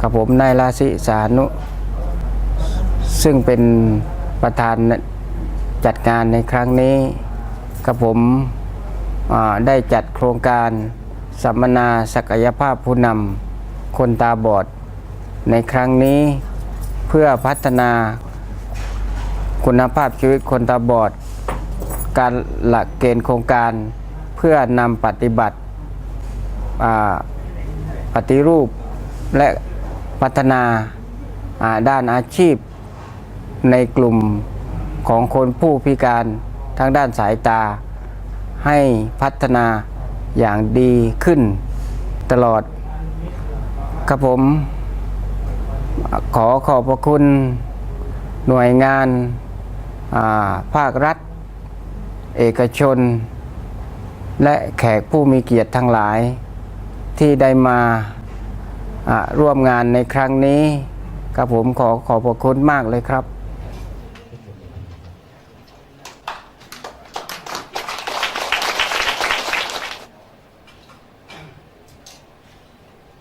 กับผมนายราศิสานุ ซึ่งเป็นประธานจัดงานในครั้งนี้กับผมได้จัดโครงการสัมมนาศักยภาพผู้นำคนตาบอด ในครั้งนี้เพื่อพัฒนาคุณภาพชีวิตคนตาบอด การหลักเกณฑ์โครงการเพื่อนำปฏิบัติปฏิรูปและ พัฒนาด้านอาชีพในกลุ่มของคนผู้พิการทางด้านสายตา ให้พัฒนาอย่างดีขึ้นตลอดครับผม ขอขอบพระคุณหน่วยงานาภาครัฐ เอกชน และแขกผู้มีเกียรติทั้งหลายที่ได้มา ร่วมงานในครั้งนี้ครับผมขอขอบพระคุณมากเลยครับ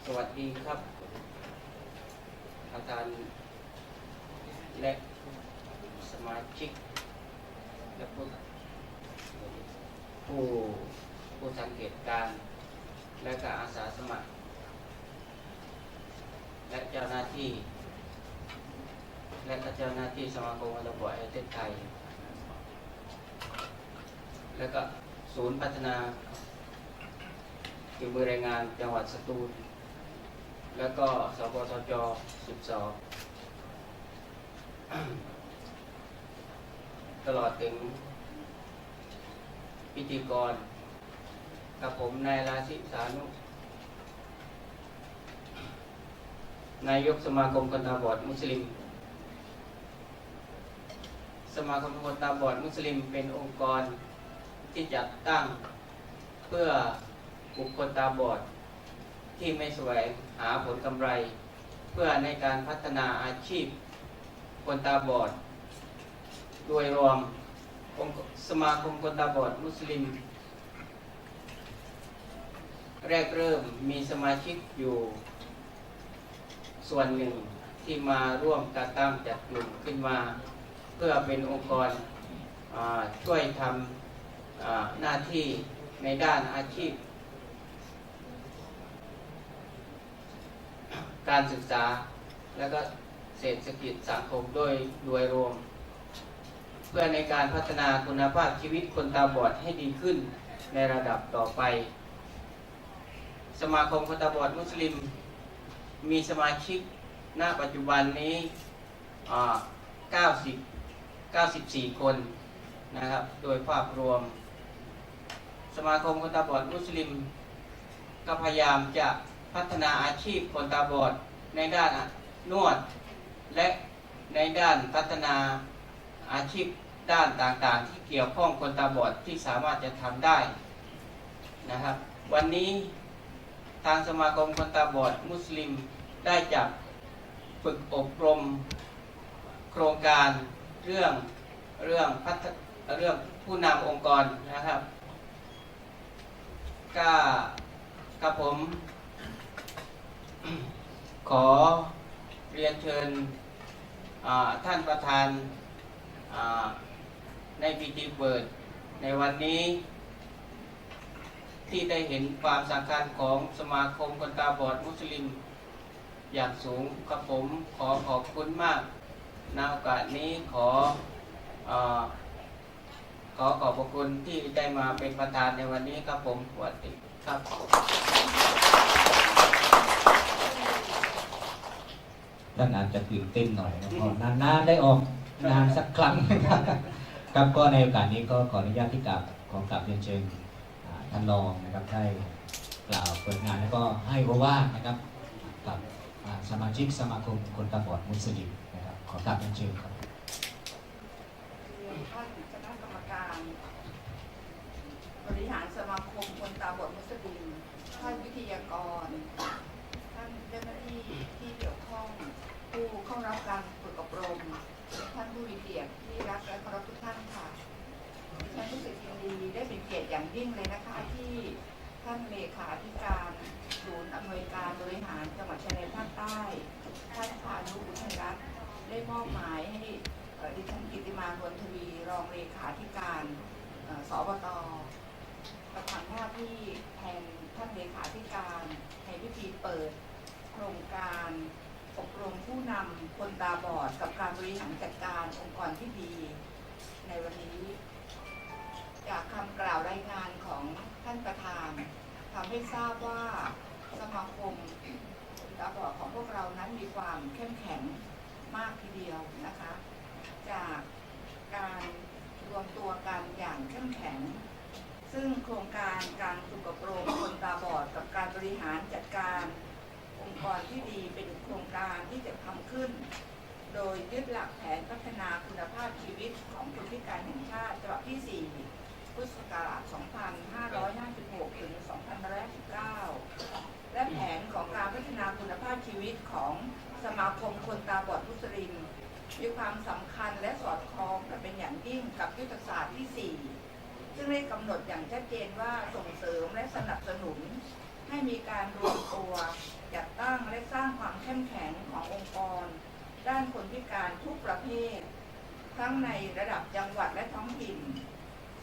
สวัสดีครับ อาจารย์และสมาชิก และผู้ผู้ผู้สังเกตการณ์และก็อาสาสมัคร และเจ้าหน้าที่ และเจ้าหน้าที่สมาคมวอลเบอลแห่งประเทศไทย และก็ศูนย์พัฒนาฝีมือแรงงานจังหวัดสตูล แล้วก็สปสจ12 ตลอดถึงพิธีกรกับผมนายราศิสานุ นายกสมาคมคนตาบอดมุสลิม สมาคมคนตาบอดมุสลิมเป็นองค์กรที่จัดตั้งเพื่อบุคคลตาบอด ที่ไม่แสวงหาผลกำไร เพื่อในการพัฒนาอาชีพคนตาบอด โดยรวมองสมาคมคนตาบอดมุสลิม แรกเริ่มมีสมาชิกอยู่ ส่วนหนึ่งที่มาร่วมการตั้งจัดกลุ่มขึ้นมา เพื่อเป็นองค์กรช่วยทำหน้าที่ในด้านอาชีพ การศึกษาและก็เศรษฐกิจสังคมโดยโดยรวม เพื่อในการพัฒนาคุณภาพชีวิตคนตาบอดให้ดีขึ้นในระดับต่อไป สมาคมคนตาบอดมุสลิม มีสมาชิกณปัจจุบันนี้90 94 คนนะครับ โดยภาพรวม สมาคมคนตาบอดมุสลิม ก็พยายามจะพัฒนาอาชีพคนตาบอดในด้านนวด และในด้านพัฒนาอาชีพด้านต่างๆ ที่เกี่ยวข้องคนตาบอดที่สามารถจะทำได้นะครับ วันนี้ทางสมาคมคนตาบอดมุสลิม ได้จัดฝึกอบรมโครงการเรื่องเรื่องพัฒเรื่องผู้นำองค์กรนะครับก็กับผม ขอเรียนเชิญท่านประธานในพิธีเปิดในวันนี้ ที่ได้เห็นความสำคัญของสมาคมคนตาบอดมุสลิม อย่างสูงกับผมขอขอบคุณมากในโอกาสนี้ขออขอขอบพระคุณที่ได้มาเป็นประธานในวันนี้ครับผมสวัสดีครับท่านอาจจะตื่นเต้นหน่อยนะเพราะนานๆได้ออกงานสักครั้งครับก็ในโอกาสนี้ก็ขออนุญาตที่กราบของกราบเรียนเชิญท่านรองนะครับได้กล่าวเปิดงานแล้วก็ให้โอวานะครับ สมาชิกสมาคมคนตาบอดมุสลิมนะครับขอกราบเรียนเชิญครับท่านคณะกรรมการ บริหารสมาคมคนตาบอดมุสลิมท่านวิทยากร ท่านเจ้าหน้าที่ที่เกี่ยวข้องผู้เข้ารับการฝึกอบรม ท่านผู้มีเกียรติที่รักและเคารพทุกท่านค่ะดิฉันรู้สึกยินดีได้เป็นเกียรติอย่างยิ่งเลยนะคะที่ท่านเลขาธิการ ศูนย์อำนวยการบริหารจังหวัดชายแดนภาคใต้ท่านพานุอุทัยรัตน์ได้มอบหมายให้ดิฉันกิติมานวลทวีรองเลขาธิการสบตประทำหน้าที่แทนท่านเลขาธิการในพิธีเปิดโครงการอบรมผู้นำคนตาบอดกับการบริหารจัดการองค์กรที่ดี ในวันนี้จากคำกล่าวรายงานของท่านประธานทำให้ทราบว่า สมาคมตาบอดของพวกเรานั้นมีความเข้มแข็งมากทีเดียวนะคะ จากการรวมตัวกันอย่างเข้มแข็ง ซึ่งโครงการการฝึกอบรมคนตาบอดกับการบริหารจัดการองค์กรที่ดีเป็นโครงการที่จะทำขึ้น โดยยึดหลักแผนพัฒนาคุณภาพชีวิตของคนพิการแห่งชาติฉบับที่ 4 พุทธศักราช 2556 ถึง 2519 และแผนของการพัฒนาคุณภาพชีวิตของสมาคมคนตาบอดมุสลิม มีความสำคัญและสอดคล้องกันเป็นอย่างยิ่งกับยุทธศาสตร์ที่ 4 ซึ่งได้กำหนดอย่างชัดเจนว่าส่งเสริมและสนับสนุน ให้มีการรวมตัวจัดตั้งและสร้างความเข้มแข็งขององค์กร ด้านคนพิการทุกประเภท ทั้งในระดับจังหวัดและท้องถิ่น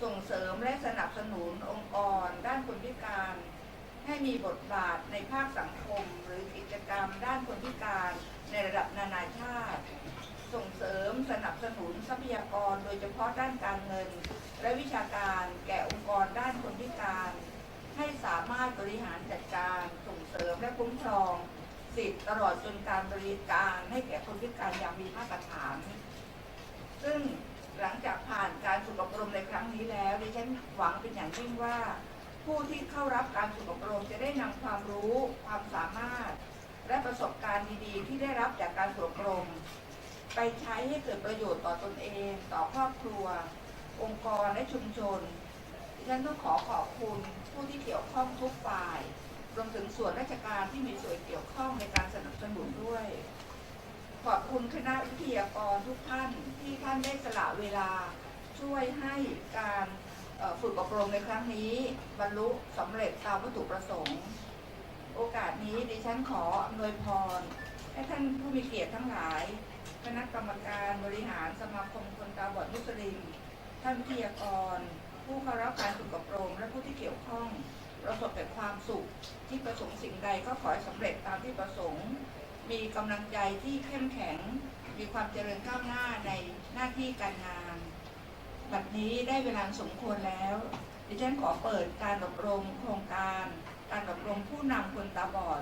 ส่งเสริมและสนับสนุนองค์กร ด้านคนพิการ ให้มีบทบาทในภาคสังคม หรือกิจกรรมด้านคนพิการในระดับนานาชาติ ส่งเสริมสนับสนุนทรัพยากร โดยเฉพาะด้านการเงิน และวิชาการแก่องค์กรด้านคนพิการ ให้สามารถบริหารจัดการส่งเสริมและคุ้มครอง สิทธิ์ตลอดจนการบริการให้แก่คนพิการอย่างมีมาตรฐาน ซึ่งหลังจากผ่านการฝึกอบรมในครั้งนี้แล้วดิฉันหวังเป็นอย่างยิ่งว่า ผู้ที่เข้ารับการฝึกอบรมจะได้นำความรู้ ความสามารถ และประสบการณ์ดีๆ ที่ได้รับจากการฝึกอบรม ไปใช้ให้เกิดประโยชน์ต่อตนเอง ต่อครอบครัว องค์กรและชุมชนดิฉันต้องขอขอบคุณผู้ที่เกี่ยวข้องทุกฝ่าย รวมถึงส่วนราชการที่มีส่วนเกี่ยวข้องในการสนับสนุนด้วย ขอบคุณคณะวิทยากรทุกท่านที่ท่านได้สละเวลาช่วยให้การ ฝึกอบรมในครั้งนี้ บรรลุสำเร็จตามวัตถุประสงค์ โอกาสนี้ดิฉันขออำนวยพร ให้ท่านผู้มีเกียรติทั้งหลาย คณะกรรมการบริหารสมาคมคนตาบอดมุสลิม ท่านวิทยากร ผู้เข้ารับการฝึกอบรมและผู้ที่เกี่ยวข้องประสบแต่ความสุขที่ประสงค์สิ่งใดก็ขอให้สำเร็จตามที่ประสงค์ มีกำลังใจที่เข้มแข็ง มีความเจริญก้าวหน้าในหน้าที่การงาน บัดนี้ได้เวลาสมควรแล้ว ดิฉันขอเปิดการอบรมโครงการ การอบรมผู้นำคนตาบอด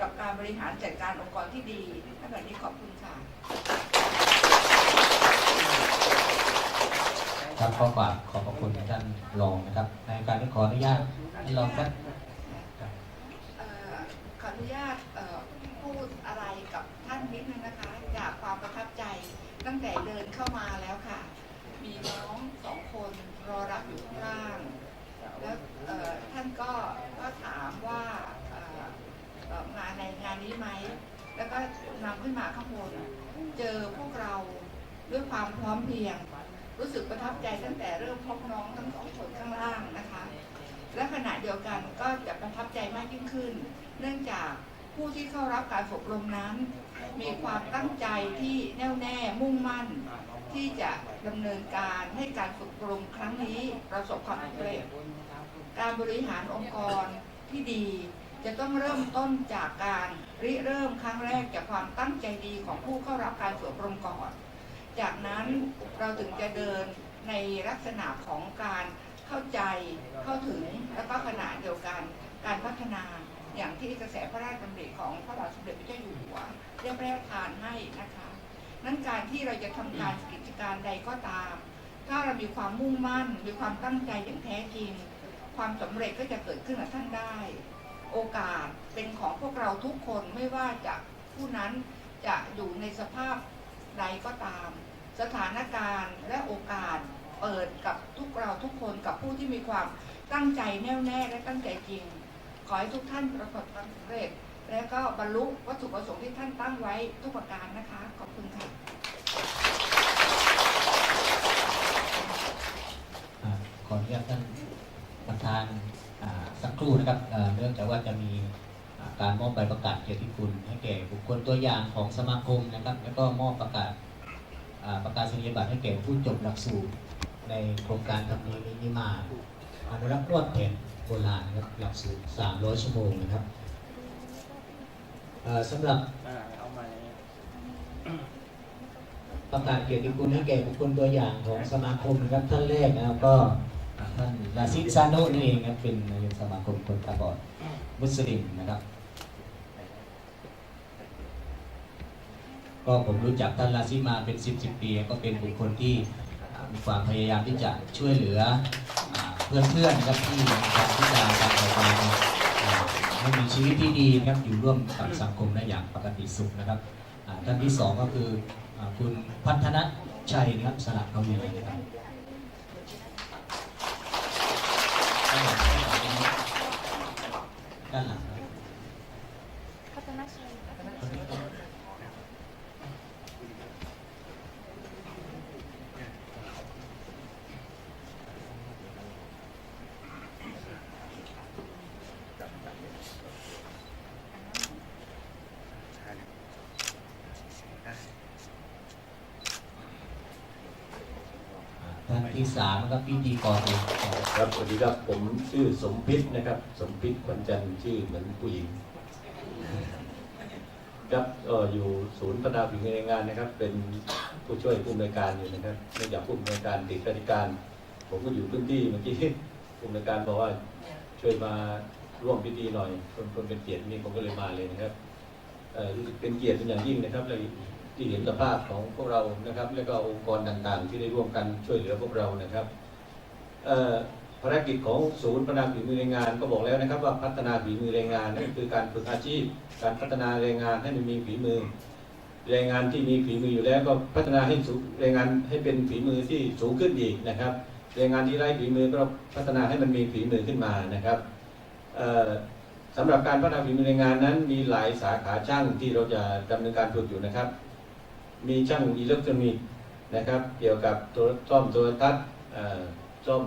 กับการบริหารจัดการองค์กรที่ดีในบัดนี้ขอบคุณค่ะครับขอกราบขอบพระคุณท่านรองนะครับ ในการนี้ขออนุญาตท่านรองครับครับเอ่อขออนุญาตเอ่อพูดอะไรกับท่านนิดนึงนะคะ จากความประทับใจตั้งแต่เดินเข้ามาแล้วค่ะ มีน้องสองคนรอรับอยู่ข้างล่าง แล้วเอ่อท่านก็ก็ถามว่าเอ่อเอ่อมาในงานนี้ไหม แล้วก็นำขึ้นมาข้างบนเจอพวกเราด้วยความพร้อม เพียง รู้สึกประทับใจตั้งแต่เริ่มพบน้องทั้งสองคนข้างล่างนะคะ และขณะเดียวกันก็จะประทับใจมากยิ่งขึ้น เนื่องจากผู้ที่เข้ารับการฝึกอบรมนั้น มีความตั้งใจที่แน่วแน่มุ่งมั่น ที่จะดำเนินการให้การฝึกอบรมครั้งนี้ประสบความสำเร็จ การบริหารองค์กรที่ดีจะต้องเริ่มต้นจากการริเริ่มครั้งแรกจากความตั้งใจดีของผู้เข้ารับการฝึกอบรมก่อน จากนั้นเราถึงจะเดินในลักษณะของการเข้าใจเข้าถึงแล้วก็ขณะเดียวกัน การพัฒนาอย่างที่กระแสพระราชดำริของพระบาทสมเด็จพระเจ้าอยู่หัวได้พระราชทานให้นะคะ นั้นการที่เราจะทำการกิจการใดก็ตาม ถ้าเรามีความมุ่งมั่น มีความตั้งใจอย่างแท้จริง ความสำเร็จก็จะเกิดขึ้นกับท่านได้ โอกาสเป็นของพวกเราทุกคนไม่ว่าจะผู้นั้นจะอยู่ในสภาพ ใดก็ตาม สถานการณ์และโอกาสเปิดกับทุกเราทุกคนกับผู้ที่มีความตั้งใจแน่วแน่และตั้งใจจริง ขอให้ทุกท่านประสบความสำเร็จ และก็บรรลุวัตถุประสงค์ที่ท่านตั้งไว้ทุกประการนะคะ ขอบคุณค่ะขออนุญาตท่านประธานสักครู่นะครับเนื่องจากว่าจะมี การมอบใบประกาศเกียรติคุณให้แก่บุคคลตัวอย่างของสมาคมนะครับ แล้วก็มอบประกาศประกาศนียบัตรให้แก่ผู้จบหลักสูตรในโครงการทำนี้นี้มาอนุรักษ์นวดแผนโบราณนะครับหลักสูตร300ชั่วโมงนะครับสำหรับประกาศเกียรติคุณให้แก่บุคคลตัวอย่างของสมาคมนะครับท่านแรกนะครับก็ท่านลาซิซาโนนี่เองครับเป็นนายกสมาคมคนตาบอด มุสลิมนะครับ ก็ผมรู้จักท่านลาซิมาเป็น 10 10 ปี ก็เป็นบุคคลที่มีความพยายามที่จะช่วยเหลือเพื่อนเพื่อนๆนะครับที่มีความที่จะการต่อไปอ่าให้มีชีวิตที่ดีนะครับอยู่ร่วมกับสังคมได้อย่างปกติสุขนะครับท่านที่สองก็คืออคุณพัฒนชัยนะครับสลับเขาอยู่ยนะครับด้านหลังครับ ที่สามนะครับพิธีกรเองครับสวัสดีครับผมชื่อสมพิษนะครับ สมพิษขวัญจันทร์ชื่อเหมือนผู้หญิงครับเอออยู่ศูนย์พัฒนาฝีมือแรงงานนะครับ เป็นผู้ช่วยผู้อำนวยการอยู่นะครับเนื่องจากผู้อำนวยการติดราชการ ผมก็อยู่พื้นที่เมื่อกี้ผู้อำนวยการบอกว่าช่วยมาร่วมพิธีหน่อยคนคนเป็นเกียรตินี่ผมก็เลยมาเลยนะครับเออรู้สึกเป็นเกียรติเป็นอย่างยิ่งนะครับเลย ที่เห็นสภาพของพวกเรานะครับ แล้วก็องค์กรต่างๆ ที่ได้ร่วมกันช่วยเหลือพวกเรานะครับภารกิจของศูนย์พัฒนาฝีมือแรงงานก็บอกแล้วนะครับ ว่าพัฒนาฝีมือแรงงานนั่นคือการฝึกอาชีพ การพัฒนาแรงงานให้มันมีฝีมือแรงงานที่มีฝีมืออยู่แล้วก็พัฒนาให้สูงแรงงานให้เป็นฝีมือที่สูงขึ้นอีกนะครับแรงงานที่ไร้ฝีมือก็พัฒนาให้มันมีฝีมือขึ้นมานะครับเอ่อสำหรับการพัฒนาฝีมือแรงงานนั้น มีหลายสาขาช่างที่เราจะดำเนินการฝึกอยู่นะครับ มีช่างอิเล็กทรอนิกส์นะครับ เกี่ยวกับโทรซ่อมโทรทัศน์เอ่อซ่อม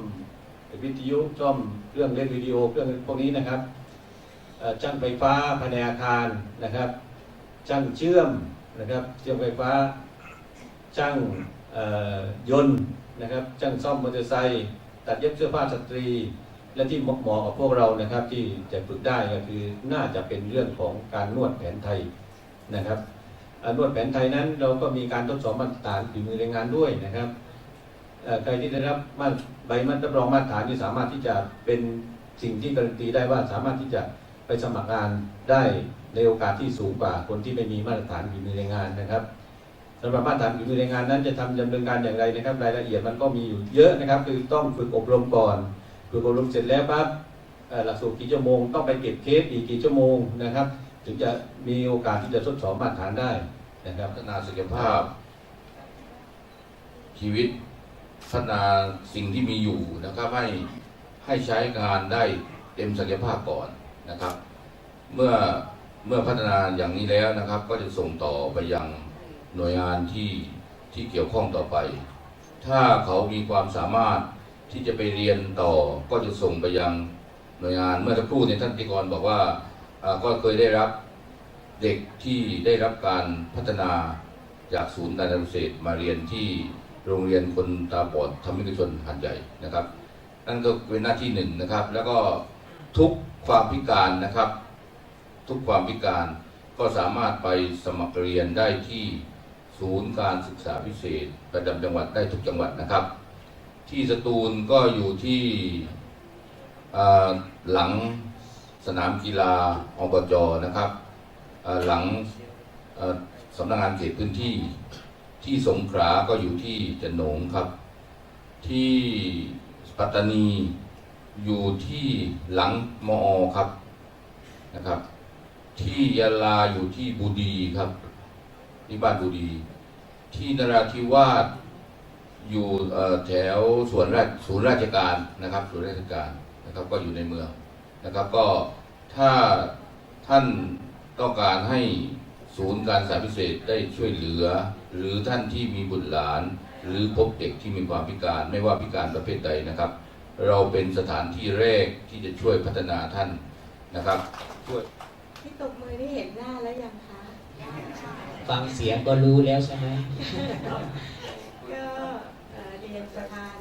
วิทยุซ่อมเครื่องเล่นวิดีโอเครื่องพวกนี้นะครับช่างไฟฟ้าภายในอาคารนะครับ ช่างเชื่อมนะครับเชื่อมไฟฟ้า ช่างยนต์นะครับ ช่างซ่อมมอเตอร์ไซค์ตัดเย็บเสื้อผ้าสตรี และที่เหมาะกับพวกเรานะครับที่จะฝึกได้ก็คือน่าจะเป็นเรื่องของการนวดแผนไทยนะครับ นวดแผนไทยนั้นเราก็มีการทดสอบมาตรฐานฝีมือแรงงานด้วยนะครับใครที่ได้รับมาใบมันรับรองมาตรฐานที่สามารถที่จะเป็นสิ่งที่การันตีได้ว่าสามารถที่จะไปสมัครงานได้ในโอกาสที่สูงกว่าคนที่ไม่มีมาตรฐานฝีมือแรงงานนะครับสำหรับมาตรฐานฝีมือแรงงานนั้นจะทำดำเนินการอย่างไรนะครับรายละเอียดมันก็มีอยู่เยอะนะครับ คือต้องฝึกอบรมก่อนฝึกอบรมเสร็จแล้วปั๊บหลักสูตรกี่ชั่วโมงต้องไปเก็บเคสอีกกี่ชั่วโมงนะครับ ถึงจะมีโอกาสที่จะทดสอบมาตรฐานได้ นะครับพัฒนาศักยภาพ ชีวิตพัฒนาสิ่งที่มีอยู่นะครับให้ให้ใช้งานได้เต็มศักยภาพก่อนนะครับ เมื่อเมื่อพัฒนาอย่างนี้แล้วนะครับ ก็จะส่งต่อไปยังหน่วยงานที่ที่เกี่ยวข้องต่อไป ถ้าเขามีความสามารถที่จะไปเรียนต่อก็จะส่งไปยังหน่วยงานเมื่อสักครู่เนี่ยท่านติกรบอกว่าก็เคยได้รับ เด็กที่ได้รับการพัฒนาจากศูนย์การเกษตรมาเรียนที่โรงเรียนคนตาบอดธรรมิกชนหัดใหญ่นะครับ นั่นก็เป็นหน้าที่หนึ่งนะครับ แล้วก็ทุกความพิการนะครับ ทุกความพิการก็สามารถไปสมัครเรียนได้ที่ศูนย์การศึกษาพิเศษ ประจำจังหวัดได้ทุกจังหวัดนะครับ ที่สตูลก็อยู่ที่หลังสนามกีฬาอบจนะครับ หลังสำนักงานเขตพื้นที่ที่สงขลาก็อยู่ที่จันหนงครับ ที่ปัตตานีอยู่ที่หลังมอครับนะครับ ที่ยะลาอยู่ที่บูดีครับที่บ้านบูดี ที่นราธิวาสอยู่แถวสวนราชศูนย์ราชการนะครับศูนย์ราชการนะครับก็อยู่ในเมืองนะครับก็ถ้าท่าน ต้องการให้ศูนย์การศึกษาพิเศษได้ช่วยเหลือ หรือท่านที่มีบุตรหลาน หรือพบเด็กที่มีความพิการไม่ว่าพิการประเภทใดนะครับ เราเป็นสถานที่แรกที่จะช่วยพัฒนาท่านนะครับช่วยที่ตบมือนี่เห็นหน้าแล้วยังคะฟังเสียงก็รู้แล้วใช่ไหมก็เอ่อเรียนประธาน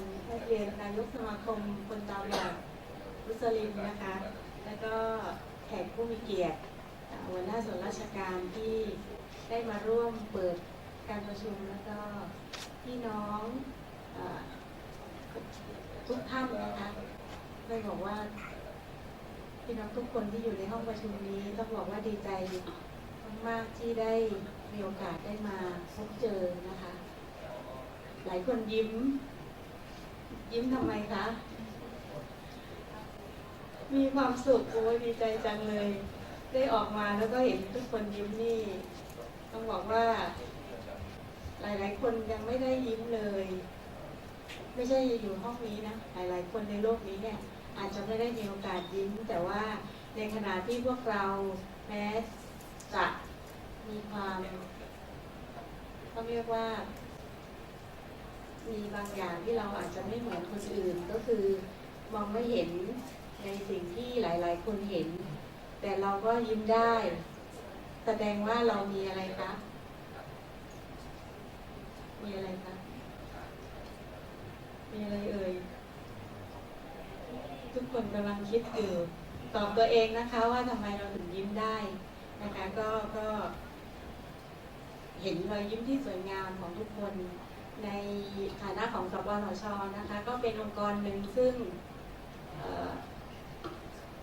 เรียนนายกสมาคมคนตาบอดมุสลิมนะคะ แล้วก็แขกผู้มีเกียรติเอ่อ หัวหน้าส่วนราชการที่ได้มาร่วมเปิดการประชุมแล้วก็พี่น้องอทุกท่านนะคะได้บอกว่าพี่น้องทุกคนที่อยู่ในห้องประชุมนี้ต้องบอกว่าดีใจมากๆที่ได้มีโอกาสได้มาพบเจอนะคะ หลายคนยิ้ม ยิ้มทำไมคะ มีความสุขโอ้ยดีใจจังเลย ได้ออกมาแล้วก็เห็นทุกคนยิ้มนี่ ต้องบอกว่า หลาย ๆ คนยังไม่ได้ยิ้มเลย ไม่ใช่อยู่ห้องนี้นะ หลาย ๆ คนในโลกนี้เนี่ย อาจจะไม่ได้มีโอกาสยิ้ม แต่ว่าในขณะที่พวกเราแม้จะมีความต้องเรียกว่า มีบางอย่างที่เราอาจจะไม่เหมือนคนอื่นก็คือ มองไม่เห็นในสิ่งที่หลาย ๆ คนเห็น แต่เราก็ยิ้มได้ แสดงว่าเรามีอะไรคะ มีอะไรคะ มีอะไรเอ่ย ทุกคนกำลังคิดอยู่ตอบตัวเองนะคะ ว่าทำไมเราถึงยิ้มได้นะคะ ก็ก็เห็นรอยยิ้มที่สวยงามของทุกคนในฐานะของสปสชนะคะ ก็เป็นองค์กรหนึ่งซึ่งเอ่อ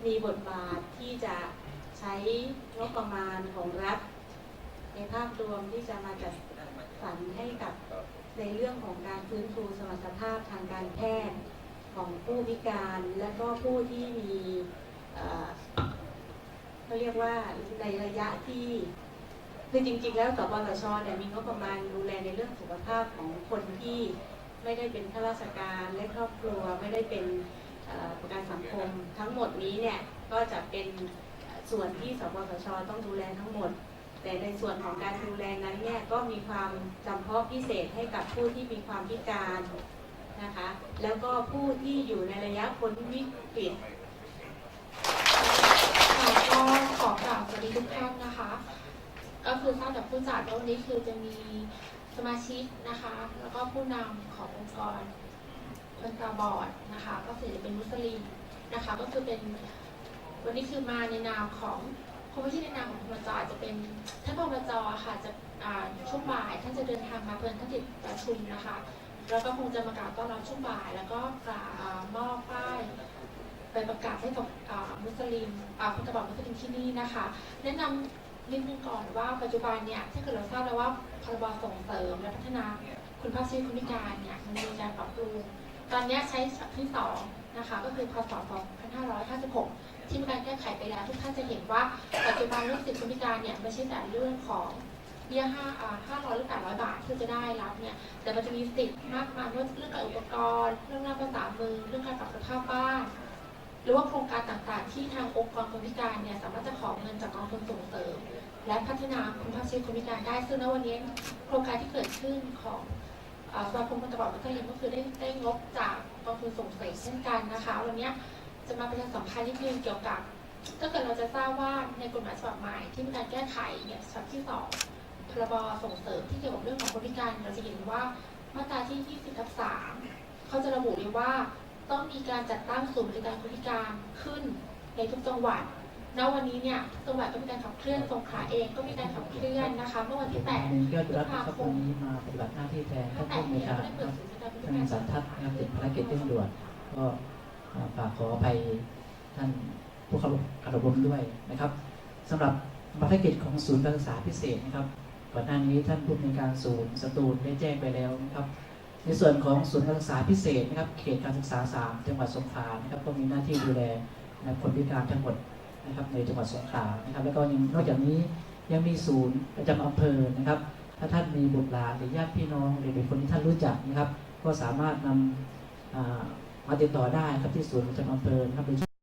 มีบทบาทที่จะใช้งบประมาณของรัฐ ในภาพรวมที่จะมาจัดสรรให้กับในเรื่องของการฟื้นฟูสมรรถภาพทางการแพทย์ของผู้พิการและก็ผู้ที่มีเขาเรียกว่าในระยะที่คือจริง ๆ แล้วสปสชเนี่ยมีงบประมาณดูแลในเรื่องสุขภาพของคนที่ไม่ได้เป็นข้าราชการและครอบครัวไม่ได้เป็น คมทั้งหมดนี้เนี่ยก็จะเป็นส่วนที่สปสชต้องดูแลทั้งหมด แต่ในส่วนของการดูแลนั้นเนี่ยก็มีความจำเพาะพิเศษให้กับผู้ที่มีความพิการนะคะ แล้วก็ผู้ที่อยู่ในระยะพ้นวิกฤตค่ะก็ขอกล่าวสวัสดีทุกท่านนะคะ ก็คือทราบจากผู้จัดว่าวันนี้คือจะมีสมาชิกนะคะ แล้วก็ผู้นำขององค์กรคนตาบอดนะคะ ก็คือจะเป็นมุสลิม นะคะก็คือเป็นวันนี้คือมาในนามของคงไม่ใช่ในนามของพมจจะเป็นท่านพมจค่ะจะอ่าช่วงบ่ายท่านจะเดินทางมาเพื่อนท่านติดประชุมนะคะแล้วก็คงจะมากล่าวต้อนรับช่วงบ่าย แล้วก็กล่าวอ่ามอบป้ายไปประกาศให้กับอ่ามุสลิมอ่าคนตาบอดมุสลิมที่นี่นะคะ แนะนำนิดนึงก่อนว่าปัจจุบันเนี่ยถ้าเกิดเราทราบแล้วว่าพรบส่งเสริมและพัฒนาคุณภาพชีวิตคนพิการเนี่ยมันมีการปรับปรุงตอนนี้ใช้ฉบับที่สอง นะคะก็คือพศ 2556 ที่มีการแก้ไขไปแล้ว ทุกท่านจะเห็นว่าปัจจุบันเรื่องสิทธิคนพิการเนี่ยไม่ใช่แต่เรื่องของเบี้ยห้าห้าร้อยหรือแปดร้อยบาทที่จะได้รับเนี่ยแต่มันจะมีสิทธิ์มากมายไม่ว่าเรื่องการอุปกรณ์ เรื่องหน้าภาษามือ เรื่องการปรับสภาพบ้านหรือว่าโครงการต่างๆ ที่ทางองค์กรคนพิการเนี่ยสามารถจะขอเงินจากกองทุนส่งเสริม และพัฒนาคุณภาพชีวิตคนพิการได้ซึ่งณวันนี้โครงการที่เกิดขึ้นของสมาคมคนตาบอดมัธยมก็คือได้ได้งบจาก กองทุนส่งเสริมเช่นกันนะคะ วันนี้จะมาประชาสัมพันธ์นิดนึงเกี่ยวกับ ถ้าเกิดเราจะทราบว่าในกฎหมายฉบับใหม่ที่มีการแก้ไขเนี่ยฉบับที่สองพรบส่งเสริมที่เกี่ยวกับเรื่องของคนพิการเราจะเห็นว่ามาตราที่ 20ทับ3เขาจะระบุไว้ว่าต้องมีการจัดตั้งศูนย์บริการคนพิการขึ้นในทุกจังหวัด ณวันนี้เนี่ยจังหวัดก็มีการขับเคลื่อนสงขลาเองก็มีการขับเคลื่อนนะคะเมื่อวันที่8คุณแก้วจุรัตน์นะครับวันนี้มาปฏิบัติหน้าที่แทนท่านผู้อำนวยเนี่ยการก็ได้คเปิรับดศูนย์บริการคนพิการท่านสันทัศน์นะครับติดภารกิจเร่งด่วนก็ฝากขออภัยท่านผู้เข้าการอบรมด้วยนะครับสำหรับภารกิจของศูนย์การศึกษาพิเศษนะครับก่อนหน้านี้ท่านผู้อำนการศูนย์สตูลได้แจ้งไปแล้วนะครับ ในส่วนของศูนย์การศึกษาพิเศษนะครับ เขตการศึกษา 3 จังหวัดสงขลานะครับก็มีหน้าที่ดูแลนะคนพิการทั้งหมด นะครับในจังหวัดสงขลานะครับแล้วก็ยังนอกจากนี้ยังมีศูนย์ประจำอำเภอนะครับ ถ้าท่านมีบุตรหลานหรือญาติพี่น้องหรือเป็นคนที่ท่านรู้จักนะครับ ก็สามารถนำอ่ามาติดต่อได้ครับที่ศูนย์ประจำอำเภอนะครับ